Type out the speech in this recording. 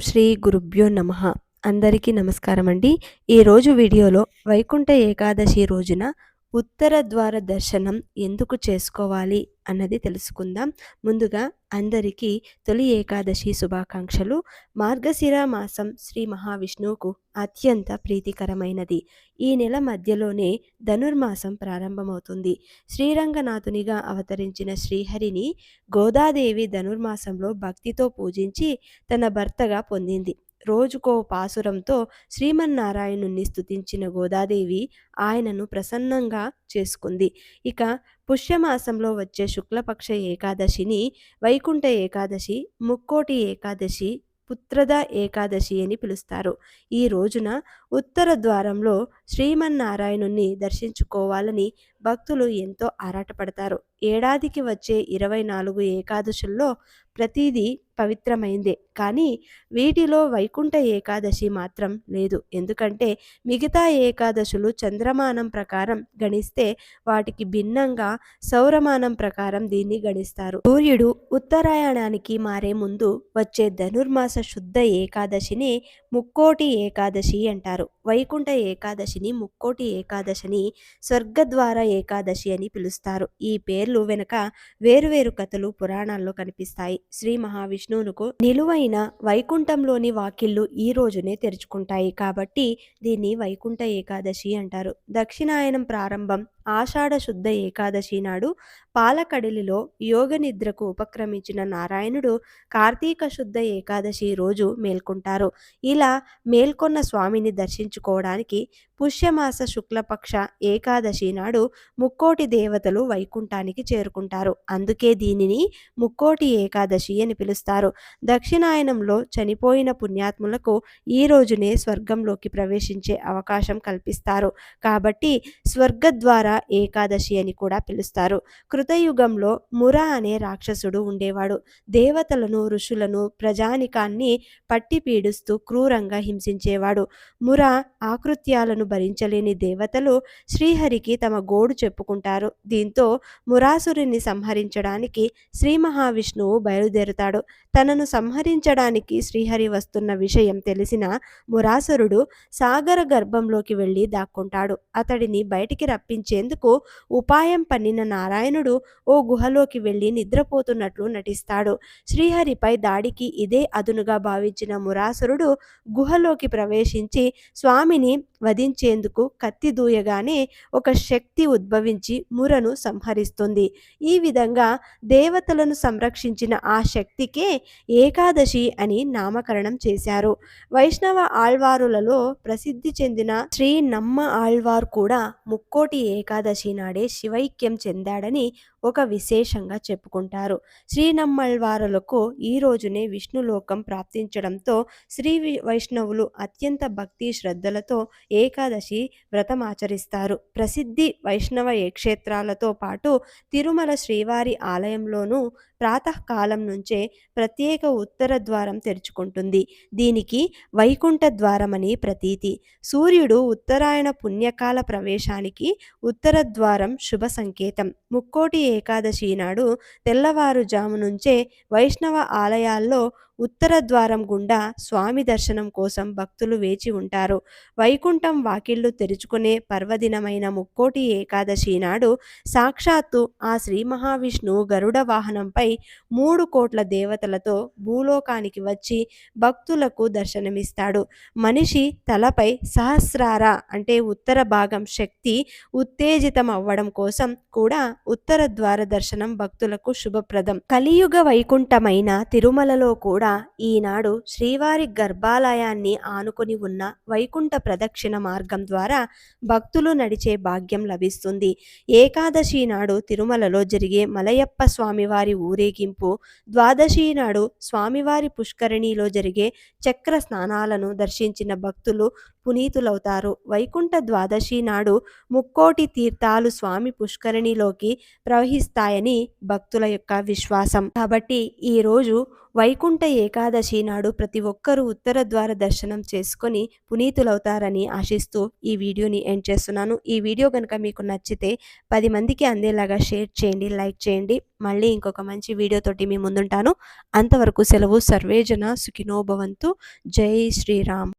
శ్రీ గురుభ్యో నమ. అందరికీ నమస్కారం అండి ఈరోజు వీడియోలో వైకుంఠ ఏకాదశి రోజున ఉత్తర ద్వార దర్శనం ఎందుకు చేసుకోవాలి అన్నది తెలుసుకుందాం. ముందుగా అందరికీ తొలి ఏకాదశి శుభాకాంక్షలు. మార్గశిర మాసం శ్రీ మహావిష్ణువుకు అత్యంత ప్రీతికరమైనది. ఈ నెల మధ్యలోనే ధనుర్మాసం ప్రారంభమవుతుంది. శ్రీరంగనాథునిగా అవతరించిన శ్రీహరిని గోదాదేవి ధనుర్మాసంలో భక్తితో పూజించి తన భర్తగా పొందింది. రోజుకో పాసురంతో శ్రీమన్నారాయణుణ్ణి స్థుతించిన గోదాదేవి ఆయనను ప్రసన్నంగా చేసుకుంది. ఇక పుష్యమాసంలో వచ్చే శుక్లపక్ష ఏకాదశిని వైకుంఠ ఏకాదశి ముక్కోటి ఏకాదశి పుత్రద ఏకాదశి అని పిలుస్తారు. ఈ రోజున ఉత్తర ద్వారంలో శ్రీమన్నారాయణుణ్ణి దర్శించుకోవాలని భక్తులు ఎంతో ఆరాటపడతారు. ఏడాదికి వచ్చే ఇరవై నాలుగు ఏకాదశుల్లో ప్రతిదీ పవిత్రమైందే. కానీ వీటిలో వైకుంఠ ఏకాదశి మాత్రం లేదు. ఎందుకంటే మిగతా ఏకాదశులు చంద్రమానం ప్రకారం గణిస్తే వాటికి భిన్నంగా సౌరమానం ప్రకారం దీన్ని గణిస్తారు. సూర్యుడు ఉత్తరాయణానికి మారే ముందు వచ్చే ధనుర్మాస శుద్ధ ఏకాదశిని ముక్కోటి ఏకాదశి అంటారు. వైకుంఠ ఏకాదశిని ముక్కోటి ఏకాదశిని స్వర్గద్వార ఏకాదశి అని పిలుస్తారు. ఈ పేర్లు వెనుక వేరువేరు కథలు పురాణాల్లో కనిపిస్తాయి. శ్రీ మహావిష్ణువునకు నిలువైన వైకుంఠంలోని వాకిళ్ళు ఈ రోజునే తెరుచుకుంటాయి కాబట్టి దీన్ని వైకుంఠ ఏకాదశి అంటారు. దక్షిణాయనం ప్రారంభం ఆషాఢ శుద్ధ ఏకాదశి నాడు పాలకడలిలో యోగ నిద్రకు ఉపక్రమించిన నారాయణుడు కార్తీక శుద్ధ ఏకాదశి రోజు మేల్కొంటారు. ఇలా మేల్కొన్న స్వామిని దర్శించుకోవడానికి పుష్యమాస శుక్లపక్ష ఏకాదశి నాడు ముక్కోటి దేవతలు వైకుంఠానికి చేరుకుంటారు. అందుకే దీనిని ముక్కోటి ఏకాదశి అని పిలుస్తారు. దక్షిణాయనంలో చనిపోయిన పుణ్యాత్ములకు ఈ రోజునే స్వర్గంలోకి ప్రవేశించే అవకాశం కల్పిస్తారు. కాబట్టి స్వర్గ ద్వారా ఏకాదశి అని కూడా పిలుస్తారు. కృతయుగంలో మురా అనే రాక్షసుడు ఉండేవాడు. దేవతలను ఋషులను ప్రజానికాన్ని పట్టి పీడిస్తూ క్రూరంగా హింసించేవాడు. మురా ఆకృత్యాలను భరించలేని దేవతలు శ్రీహరికి తమ గోడు చెప్పుకుంటారు. దీంతో మురాసురుని సంహరించడానికి శ్రీ మహావిష్ణువు బయలుదేరుతాడు. తనను సంహరించడానికి శ్రీహరి వస్తున్న విషయం తెలిసిన మురాసురుడు సాగర గర్భంలోకి వెళ్ళి దాక్కుంటాడు. అతడిని బయటికి రప్పించేందుకు ఉపాయం పన్నిన నారాయణుడు ఓ గుహలోకి వెళ్ళి నిద్రపోతున్నట్లు నటిస్తాడు. శ్రీహరిపై దాడికి ఇదే అదునుగా భావించిన మురాసురుడు గుహలోకి ప్రవేశించి స్వామిని వధించేందుకు కత్తి దూయగానే ఒక శక్తి ఉద్భవించి మురను సంహరిస్తుంది. ఈ విధంగా దేవతలను సంరక్షించిన ఆ శక్తికే ఏకాదశి అని నామకరణం చేశారు. వైష్ణవ ఆళ్వారులలో ప్రసిద్ధి చెందిన శ్రీ నమ్మ ఆళ్వార్ కూడా ముక్కోటి ఏకాదశి నాడే శివైక్యం చెందాడని ఒక విశేషంగా చెప్పుకుంటారు. శ్రీనమ్మల్వారులకు ఈ రోజునే విష్ణులోకం ప్రాప్తించడంతో శ్రీ వైష్ణవులు అత్యంత భక్తి శ్రద్ధలతో ఏకాదశి వ్రతం ఆచరిస్తారు. ప్రసిద్ధి వైష్ణవ క్షేత్రాలతో పాటు తిరుమల శ్రీవారి ఆలయంలోనూ ప్రాతకాలం నుంచే ప్రత్యేక ఉత్తర ద్వారం తెరుచుకుంటుంది. దీనికి వైకుంఠ ద్వారమని ప్రతీతి. సూర్యుడు ఉత్తరాయణ పుణ్యకాల ప్రవేశానికి ఉత్తర ద్వారం శుభ సంకేతం. ముక్కోటి ఏకాదశి నాడు తెల్లవారుజాము నుంచే వైష్ణవ ఆలయాల్లో ఉత్తర ద్వారం గుండా స్వామి దర్శనం కోసం భక్తులు వేచి ఉంటారు. వైకుంఠం వాకిళ్ళు తెరుచుకునే పర్వదినమైన ముక్కోటి ఏకాదశి నాడు సాక్షాత్తు ఆ శ్రీ మహావిష్ణువు గరుడ వాహనంపై మూడు కోట్ల దేవతలతో భూలోకానికి వచ్చి భక్తులకు దర్శనమిస్తాడు. మనిషి తలపై సహస్రార అంటే ఉత్తర భాగం శక్తి ఉత్తేజితం అవ్వడం కోసం కూడా ఉత్తర ద్వార దర్శనం భక్తులకు శుభప్రదం. కలియుగ వైకుంఠమైన తిరుమలలో కూడా ఈనాడు శ్రీవారి గర్భాలయాన్ని ఆనుకొని ఉన్న వైకుంఠ ప్రదక్షిణ మార్గం ద్వారా భక్తులు నడిచే భాగ్యం లభిస్తుంది. ఏకాదశి నాడు తిరుమలలో జరిగే మలయప్ప స్వామివారి ఊరేగింపు ద్వాదశి నాడు స్వామివారి పుష్కరిణిలో జరిగే చక్ర స్నానాలను దర్శించిన భక్తులు పునీతులవుతారు. వైకుంఠ ద్వాదశి నాడు ముక్కోటి తీర్థాలు స్వామి పుష్కరిణిలోకి ప్రవహిస్తాయని భక్తుల యొక్క విశ్వాసం. కాబట్టి ఈరోజు వైకుంఠ ఏకాదశి నాడు ప్రతి ఒక్కరూ ఉత్తర ద్వార దర్శనం చేసుకొని పునీతులవుతారని ఆశిస్తూ ఈ వీడియోని ఎండ్ చేస్తున్నాను. ఈ వీడియో కనుక మీకు నచ్చితే పది మందికి అందేలాగా షేర్ చేయండి లైక్ చేయండి. మళ్ళీ ఇంకొక మంచి వీడియోతోటి మీ ముందుంటాను. అంతవరకు సెలవు. సర్వేజన సుఖినోభవంతు జై శ్రీరామ్.